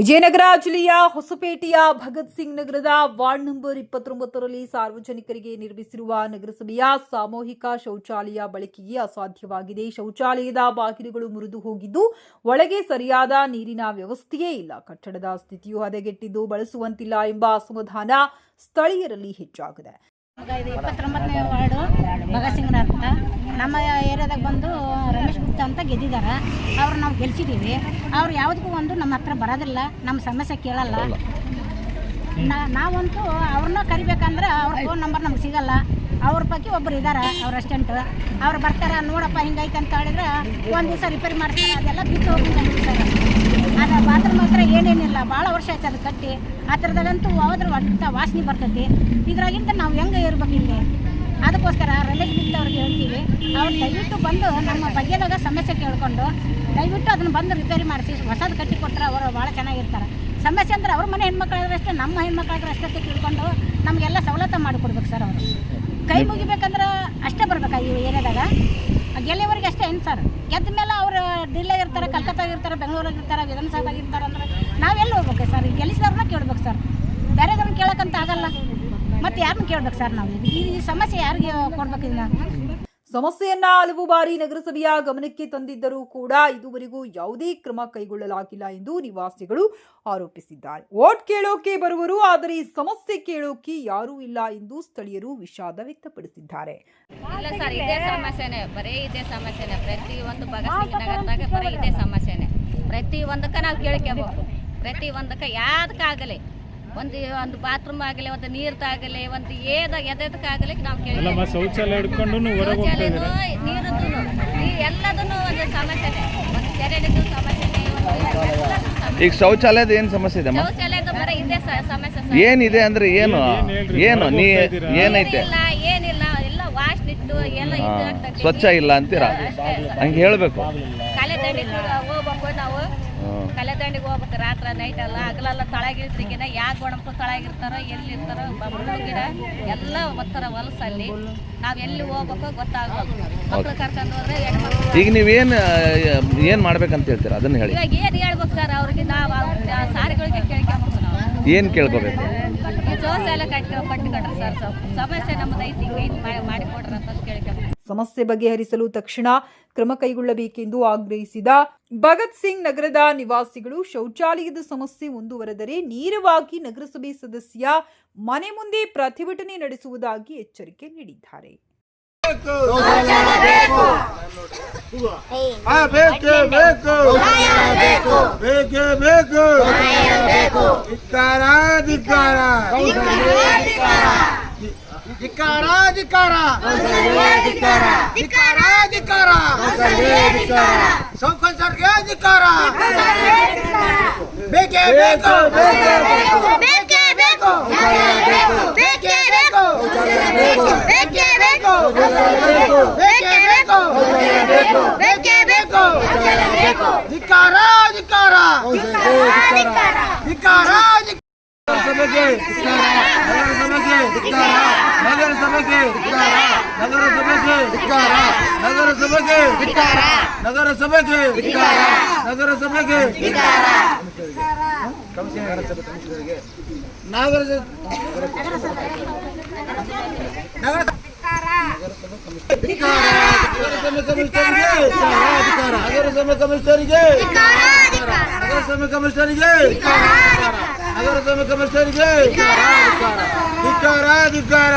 ವಿಜಯನಗರ ಜಿಲ್ಲೆಯ ಹೊಸಪೇಟೆಯ ಭಗತ್ ಸಿಂಗ್ ನಗರದ ward number ಇಪ್ಪತ್ತೊಂಬತ್ತರಲ್ಲಿ ಸಾರ್ವಜನಿಕರಿಗೆ ನಿರ್ಮಿಸಿರುವ ನಗರಸಭೆಯ ಸಾಮೂಹಿಕ ಶೌಚಾಲಯ ಬಳಕೆಗೆ ಅಸಾಧ್ಯವಾಗಿದೆ. ಶೌಚಾಲಯದ ಬಾಗಿಲುಗಳು ಮುರಿದು ಹೋಗಿದ್ದು, ಒಳಗೆ ಸರಿಯಾದ ನೀರಿನ ವ್ಯವಸ್ಥೆಯೇ ಇಲ್ಲ. ಕಟ್ಟಡದ ಸ್ಥಿತಿಯು ಹದಗೆಟ್ಟಿದ್ದು ಬಳಸುವಂತಿಲ್ಲ ಎಂಬ ಅಸಮಾಧಾನ ಸ್ಥಳೀಯರಲ್ಲಿ ಹೆಚ್ಚಾಗಿದೆ. ಇಪ್ಪತ್ತೊಂಬತ್ತನೇ ವಾರ್ಡು ಭಗತ್ ಅಂತ ನಮ್ಮ ಏರಿಯಾದಾಗ ಬಂದು ರಮೇಶ್ ಗುಪ್ತಾ ಅಂತ ಗೆದ್ದಿದ್ದಾರೆ ಅವ್ರು ನಾವು ಗೆಲ್ಸಿದ್ದೀವಿ ಅವ್ರು ಯಾವುದಕ್ಕೂ ಒಂದು ನಮ್ಮ ಹತ್ರ ಬರೋದಿಲ್ಲ ನಮ್ಮ ಸಮಸ್ಯೆ ಕೇಳಲ್ಲ. ನಾವಂತೂ ಅವ್ರನ್ನ ಕರಿಬೇಕಂದ್ರೆ ಅವ್ರ ಫೋನ್ ನಂಬರ್ ನಮ್ಗೆ ಸಿಗಲ್ಲ. ಅವ್ರ ಬಗ್ಗೆ ಒಬ್ಬರು ಇದ್ದಾರೆ ಅವ್ರ ಅಸ್ಟೆಂಟ್ ಅವ್ರು ಬರ್ತಾರೆ, ನೋಡಪ್ಪ ಹಿಂಗೈತೆ ಅಂತ ಹೇಳಿದ್ರೆ ಒಂದು ದಿವಸ ರಿಪೇರಿ ಮಾಡ್ತಾರೆ, ಅದೆಲ್ಲ ಬಿಟ್ಟು ಹೋಗಿ ಸರ್. ಹತ್ರ ಭಾಳ ವರ್ಷ ಆಯ್ತು ಅದು ಕಟ್ಟಿ. ಆ ಥರದಾಗಂತೂ ಹೋದ್ರೆ ಒಟ್ಟ ವಾಸನೆ ಬರ್ತೈತಿ. ಇದ್ರಾಗಿಂತ ನಾವು ಹೆಂಗೆ ಇರ್ಬೇಕು ಇಲ್ಲಿ ಅದಕ್ಕೋಸ್ಕರ ಗುಪ್ತ ಅವ್ರಿಗೆ ಹೇಳ್ತೀವಿ. ಅವ್ರು ದಯವಿಟ್ಟು ಬಂದು ನಮ್ಮ ಬಗ್ಗೆದಾಗ ಸಮಸ್ಯೆ ಕೇಳ್ಕೊಂಡು ದಯವಿಟ್ಟು ಅದನ್ನು ಬಂದು ರಿಪೇರಿ ಮಾಡಿಸಿ. ಹೊಸದು ಕಟ್ಟಿ ಕೊಟ್ಟರೆ ಅವರು ಭಾಳ ಚೆನ್ನಾಗಿರ್ತಾರೆ. ಸಮಸ್ಯೆ ಅಂದ್ರೆ ಅವ್ರ ಮನೆ ಹೆಣ್ಮಕ್ಳಾದ್ರೆ ಅಷ್ಟೇ, ನಮ್ಮ ಹೆಣ್ಮಕ್ಳಾದ್ರೆ ಅಷ್ಟೇ ತಿಳ್ಕೊಂಡು ನಮಗೆಲ್ಲ ಸವಲತ್ತು ಮಾಡಿಕೊಡ್ಬೇಕು ಸರ್ ಅವರು. ಕೈ ಮುಗಿಬೇಕಂದ್ರೆ ಅಷ್ಟೇ ಬರ್ಬೇಕಾ ಈ ಏರಿಯಾದಾಗ. ಗೆಲ್ಲಿಯವರೆಗೆ ಅಷ್ಟೇ ಏನು ಸರ್? ಗೆದ್ದ ಮೇಲೆ ಅವರು ಡಿಲ್ಲಾಗ ಇರ್ತಾರೆ, ಕಲ್ಕತ್ತಾಗ ಇರ್ತಾರೆ ಬೆಂಗಳೂರಾಗ ಇರ್ತಾರೆ ವಿಧಾನಸೌಧಾಗ ಇರ್ತಾರೆ ಅಂದ್ರೆ ನಾವೆಲ್ಲಿ ಹೋಗ್ಬೇಕು ಸರ್? ಈಗ ಗೆಲ್ಲಿಸಿದವ್ರನ್ನ ಕೇಳ್ಬೇಕು ಸರ್. ಬೇರೆದವ್ರನ್ನ ಕೇಳೋಕ್ಕಂತ ಆಗಲ್ಲ. ಮತ್ತೆ ಯಾರನ್ನ ಕೇಳ್ಬೇಕು ಸರ್ ನಾವು? ಈ ಸಮಸ್ಯೆ ಯಾರಿಗೆ ಕೊಡ್ಬೇಕು ಇದನ್ನ ಸಮಸ್ಯೆಯನ್ನ ಹಲವು ಬಾರಿ ನಗರಸಭೆಯ ಗಮನಕ್ಕೆ ತಂದಿದ್ದರೂ ಕೂಡ ಇದುವರೆಗೂ ಯಾವುದೇ ಕ್ರಮ ಕೈಗೊಳ್ಳಲಾಗಿಲ್ಲ ಎಂದು ನಿವಾಸಿಗಳು ಆರೋಪಿಸಿದ್ದಾರೆ. ವೋಟ್ ಕೇಳೋಕೆ ಬರುವರು ಆದರೆ ಈ ಸಮಸ್ಯೆ ಕೇಳೋಕೆ ಯಾರೂ ಇಲ್ಲ ಎಂದು ಸ್ಥಳೀಯರು ವಿಷಾದ ವ್ಯಕ್ತಪಡಿಸಿದ್ದಾರೆ. ಇಲ್ಲ ಸರ್ ಇದೇ ಸಮಸ್ಯೆನೆ ಬರೀ ಇದೇ ಸಮಸ್ಯೆನೆ. ಪ್ರತಿ ಒಂದು ಭಗತ್ ನಗರದಾಗ ಬರೀ ಇದೇ ಸಮಸ್ಯೆನೆ. ಪ್ರತಿ ಒಂದಕ್ಕೆ ನಾವು ಕೇಳ್ಕೋಬೇಕು ಪ್ರತಿ ಒಂದಕ್ಕ ಯಾವ್ದಕ್ಕಾಗಲಿ ಒಂದು ಒಂದು ಬಾತ್ರೂಮ್ ಆಗಲಿ ಒಂದು ನೀರ್ದಾಗಲಿ ಒಂದು ಏದ ಎದಕ್ಕಾಗಲಿ ನಾವು ಕೇಳಿ ಶೌಚಾಲಯ ಹಿಡ್ಕೊಂಡು ಹೊರಗೆ ಹೋಗ್ತಾ ಇದ್ದೀರಾ? ನೀರದ್ದು ಎಲ್ಲದನ್ನು ಒಂದು ಸಮಸ್ಯೆ ಒಂದು ಕೆರೆದು ಸಮಸ್ಯೆನೆ. ಈಗ ಶೌಚಾಲಯದ ಏನು ಸಮಸ್ಯೆ ಇದೆ ಶೌಚಾಲಯದ ಬರೀ ಇದೇ ಸಮಸ್ಯೆ ಸರ್. ಏನಿದೆ ಅಂದ್ರೆ ಏನು? ಏನು? ನೀ ಏನೈತೆ ಏನಿಲ್ಲ ಏನಿಲ್ಲ ಎಲ್ಲ ವಾಶ್ ಇಟ್ಟು ಎಲ್ಲ ಹಾ, ಇದು ಸ್ವಚ್ಛ ಇಲ್ಲ ಅಂತೀರಾ? ಅಷ್ಟೇ ಸರ್. ಹಂಗೆ ಹೇಳಬೇಕು. ಕಲೆ ದಂಡಿಗೆ ಹೋಗ್ಬೇಕು ನಾವು. ಕಲೆ ದಂಡಿಗೆ ಹೋಗ್ಬೇಕು ರಾತ್ರಿ ನೈಟ್ ಎಲ್ಲ ಹಗಲೆಲ್ಲ ಯಾಕೆ ಗೋಡಂಪ ತಳಗಿರ್ತಾರೋ ಎಲ್ಲಿ ಇರ್ತಾರೋ ಬಬ್ಲು ಗಿಡ ಎಲ್ಲ ಒತ್ತರ ಹೊಲಸಲ್ಲಿ ನಾವು ಎಲ್ಲಿ ಹೋಗ್ಬೇಕು ಗೊತ್ತಾಗಬೇಕು ಮಕ್ಳು ಕರ್ಕೊಂಡು ಹೋದ್ರೆ ಹೆಣ್ಮಕ್ಳು. ಈಗ ನೀವೇನು ಏನು ಮಾಡ್ಬೇಕಂತ ಹೇಳ್ತೀರಾ? ಅದನ್ನ ಹೇಳಿ. ಇವಾಗ ಏನು ಹೇಳ್ಬೇಕು ಸರ್ ಅವ್ರಿಗೆ? ನಾವು ಸಾರಿಗಳಿಗೆ ಕೇಳ್ಕೊಬೇಕು ನಾವು. ಏನು ಕೇಳ್ಕೋಬೇಕು? ಈ ಜೋಸ ಎಲ್ಲ ಕಟ್ಟಿ ಕಟ್ಟಿಕೊಟ್ರೆ ಸರ್ ಸ್ವಲ್ಪ ಸಮಸ್ಯೆ ನಮ್ಮದು ಐತಿ ಹಿಂಗೆ ಐತಿ ಮಾಡಿಕೊಡ್ರಿ ಅಂತ ಕೇಳ್ಕೊಬೇಕು ಸಮಸ್ಯೆ ಬಗೆಹರಿಸಲು ತಕ್ಷಣ ಕ್ರಮ ಕೈಗೊಳ್ಳಬೇಕೆಂದು ಆಗ್ರಹಿಸಿದ ಭಗತ್ ಸಿಂಗ್ ನಗರದ ನಿವಾಸಿಗಳು ಶೌಚಾಲಯದ ಸಮಸ್ಯೆ ಮುಂದುವರೆದರೆ ನೇರವಾಗಿ ನಗರಸಭೆ ಸದಸ್ಯ ಮನೆ ಮುಂದೆ ಪ್ರತಿಭಟನೆ ನಡೆಸುವುದಾಗಿ ಎಚ್ಚರಿಕೆ ನೀಡಿದ್ದಾರೆ. ಧಿಕ್ಕಾರ. ಧಿಕ್ಕಾರ ಧಿಕಾರ. ಧಿಕ್ಕಾರ ಧಿಕ್ಕಾರ ಸೌಕಲ್ ಸರ್ಗೆ ಧಿಕಾರ. ಬೇಕೇ ಬೇಕು. ಬೇಕೇ ಬೇಕು. ಬೇಕೇ ಬೇಕು. ಬೇಕೇ. ಬೇಕು ಬೇಕೇ. ಬೇಕು ಬೇಕೇ. ಬೇಕು ಧಿಕಾರ ಧಿಕಾರ. ಸಭೆಗೆ ನಗರ ಸಭೆಗೆ ನಗರ ಸಭೆಗೆ ನಗರ ಸಭೆಗೆ ನಗರ ಸಭೆಗೆ ನಗರ ಸಭೆಗೆ ನಗರ ನಗರ ನಗರ ಸಭೆ ಕಮಿಷನರಿಗೆ ನಗರ ಸಭೆ ಕಮಿಷನರಿಗೆ ನಗರ ಸಭೆ ಕಮಿಷನರಿಗೆ ಧಿಕ್ಕಾರ ಧಿಕ್ಕಾರ.